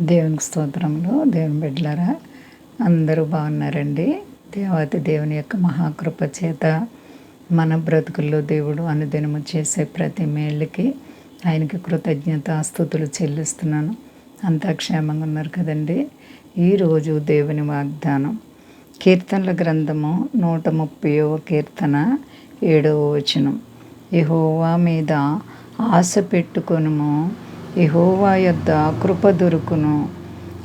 దేవునికి స్తోత్రములు. దేవుని బిడ్డలారా అందరూ బాగున్నారండి. దేవాతి దేవుని యొక్క మహాకృప చేత మన బ్రతుకుల్లో దేవుడు అనుదినము చేసే ప్రతి మేళ్ళకి ఆయనకి కృతజ్ఞత స్థుతులు చెల్లిస్తున్నాను. అంతా క్షేమంగా ఉన్నారు కదండి. ఈరోజు దేవుని వాగ్దానం. కీర్తనల గ్రంథము నూట ముప్పైవ కీర్తన ఏడవ వచనం. యహోవా మీద ఆశ పెట్టుకొనుము. యహోవా యొద్ద కృప దొరుకును.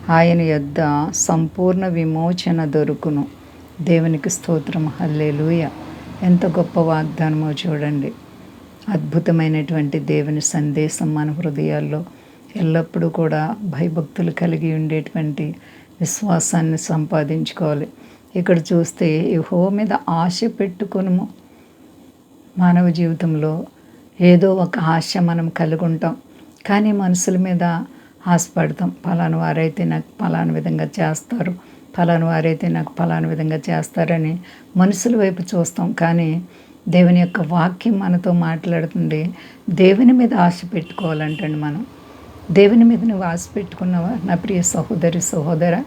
ఆయన యొద్ద సంపూర్ణ విమోచన దొరుకును. దేవునికి స్తోత్రం. హల్లేలుయ. ఎంత గొప్ప వాగ్దానమో చూడండి. అద్భుతమైనటువంటి దేవుని సందేశం మన హృదయాల్లో ఎల్లప్పుడూ కూడా భయభక్తులు కలిగి ఉండేటువంటి విశ్వాసాన్ని సంపాదించుకోవాలి. ఇక్కడ చూస్తే యహో మీద ఆశ పెట్టుకును మానవ జీవితంలో ఏదో ఒక ఆశ మనం కలిగి ఉంటాం కానీ మనుషుల మీద ఆశపడతాం. ఫలాని వారైతే నాకు ఫలాని విధంగా చేస్తారు. ఫలాని వారైతే నాకు ఫలాని విధంగా చేస్తారని మనుషుల వైపు చూస్తాం. కానీ దేవుని యొక్క వాక్యం మనతో మాట్లాడుతుంది. దేవుని మీద ఆశ పెట్టుకోవాలంటండి మనం. దేవుని మీద నువ్వు ఆశ పెట్టుకున్నావా? నా ప్రియ సహోదరి సహోదర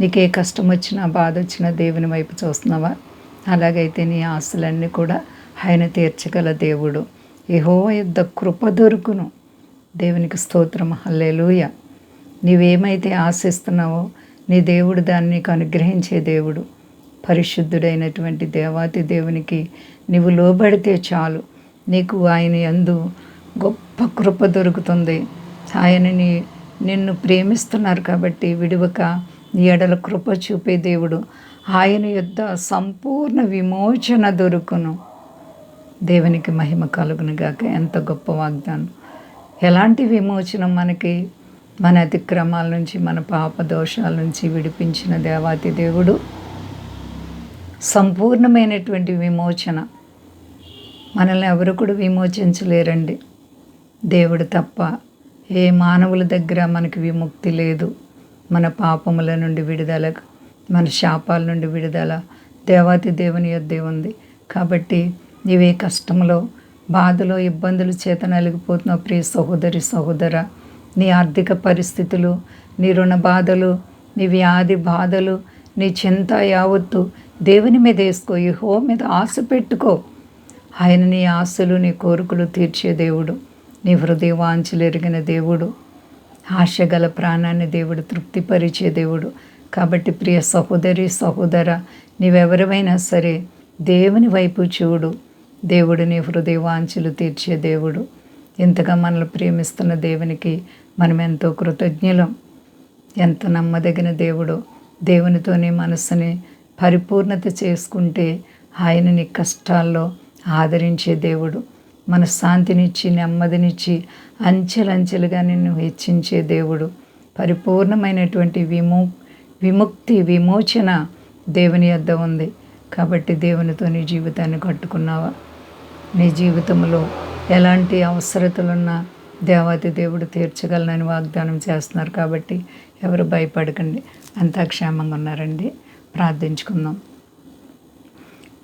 నీకు ఏ కష్టం వచ్చినా బాధ వచ్చినా దేవుని వైపు చూస్తున్నావా? అలాగైతే నీ ఆశలన్నీ కూడా ఆయన తీర్చగల దేవుడు. యహో యుద్ధ కృప దొరుకును. దేవునికి స్తోత్రం హల్లెలూయ. నీవేమైతే ఆశిస్తున్నావో నీ దేవుడు దాన్ని నీకు అనుగ్రహించే దేవుడు. పరిశుద్ధుడైనటువంటి దేవాతి దేవునికి నీవు లోబడితే చాలు. నీకు ఆయన యందు గొప్ప కృప దొరుకుతుంది. ఆయనని నిన్ను ప్రేమిస్తున్నారు కాబట్టి విడువక నీ ఎడల కృప చూపే దేవుడు. ఆయన యొద్ద సంపూర్ణ విమోచన దొరుకును. దేవునికి మహిమ కలుగునుగాక. ఎంత గొప్ప వాగ్దానం. ఎలాంటి విమోచనం మనకి? మన అతిక్రమాల నుంచి మన పాప దోషాల నుంచి విడిపించిన దేవాతి దేవుడు? సంపూర్ణమైనటువంటి విమోచన. మనల్ని ఎవరు కూడా విమోచించలేరండి. దేవుడు తప్ప ఏ మానవుల దగ్గర మనకి విముక్తి లేదు. మన పాపముల నుండి విడుదల మన శాపాల నుండి విడుదల దేవాతి దేవుని యొద్దే ఉంది. కాబట్టి ఇవే కష్టంలో బాధలో ఇబ్బందులు చేత నలిగిపోతున్నావు. ప్రియ సహోదరి సహోదర నీ ఆర్థిక పరిస్థితులు నీ రుణ బాధలు నీ వ్యాధి బాధలు నీ చింత యావత్తు దేవుని మీద వేసుకో ఈ హో మీద ఆశ పెట్టుకో. ఆయన నీ ఆశలు నీ కోరికలు తీర్చే దేవుడు. నీ హృదయ వాంఛలు ఎరిగిన దేవుడు. ఆశ గల ప్రాణాన్ని దేవుడు తృప్తిపరిచే దేవుడు. కాబట్టి ప్రియ సహోదరి సహోదర నీవెవరమైనా సరే దేవుని వైపు చూడు. దేవుడు నీ తీర్చే దేవుడు. ఇంతగా మనల్ని ప్రేమిస్తున్న దేవునికి మనం ఎంతో కృతజ్ఞులం. ఎంత నమ్మదగిన దేవుడు. దేవునితోనే మనస్సుని పరిపూర్ణత చేసుకుంటే ఆయనని కష్టాల్లో ఆదరించే దేవుడు. మన శాంతినిచ్చి నెమ్మదినిచ్చి అంచెలంచెలుగా నిన్ను హెచ్చించే దేవుడు. పరిపూర్ణమైనటువంటి విము విముక్తి విమోచన దేవుని యొద్ద ఉంది. కాబట్టి దేవునితో నీ జీవితాన్ని కట్టుకున్నావా? నీ జీవితంలో ఎలాంటి అవసరతలున్నా దేవాతి దేవుడు తీర్చగలనని వాగ్దానం చేస్తున్నారు కాబట్టి ఎవరు భయపడకండి. అంతా క్షేమంగా ఉన్నారండి. ప్రార్థించుకుందాం.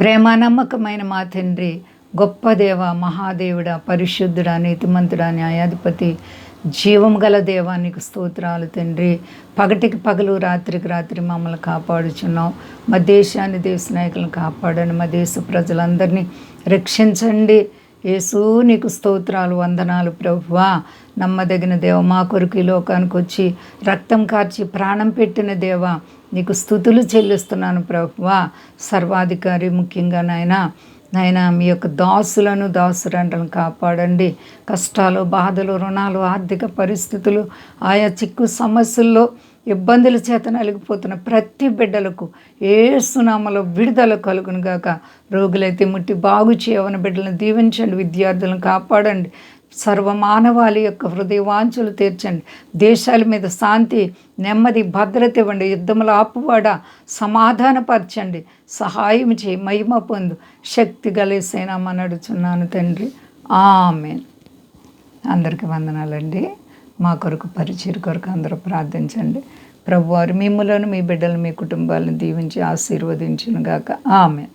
ప్రేమ నమ్మకమైన మా తండ్రి గొప్ప దేవ మహాదేవుడ పరిశుద్ధుడ నీతిమంతుడ న్యాయాధిపతి జీవం గల దేవానికి స్తోత్రాలు తండ్రి. పగటికి పగలు రాత్రికి రాత్రి మమ్మల్ని కాపాడుచున్నాం మా దేశాన్ని దేశ నాయకులను కాపాడండి. మా దేశ ప్రజలందరినీ రక్షించండి. యేసు నీకు స్తోత్రాలు వందనాలు ప్రభువా. నమ్మదగిన దేవ మా కొరకు ఈ లోకానికి వచ్చి రక్తం కార్చి ప్రాణం పెట్టిన దేవ నీకు స్థుతులు చెల్లిస్తున్నాను ప్రభువా. సర్వాధికారి ముఖ్యంగా నాయన నాయన మీ యొక్క దాసులను దాసురంటలను కాపాడండి. కష్టాలు బాధలు రుణాలు ఆర్థిక పరిస్థితులు ఆయా చిక్కు సమస్యల్లో ఇబ్బందుల చేత నలిగిపోతున్న ప్రతి బిడ్డలకు ఏ సునామలో విడుదల కలుగునుగాక. రోగులైతే ముట్టి బాగు చేయవని బిడ్డలను దీవించండి విద్యార్థులను కాపాడండి. సర్వమానవాళి యొక్క హృదయవాంఛలు తీర్చండి. దేశాల మీద శాంతి నెమ్మది భద్రత ఇవ్వండి. యుద్ధముల ఆపువాడ? సమాధానపరచండి. సహాయం చేయి. మహిమ పొందు. శక్తి గలేసైనా నడుచున్నాను తండ్రి. ఆమె అందరికీ వందనాలండి. మా కొరకు పరిచయ కొరకు అందరూ ప్రార్థించండి. ప్రభువారు మిమ్మలను మీ బిడ్డలు మీ కుటుంబాలను దీవించి ఆశీర్వదించునుగాక. ఆమె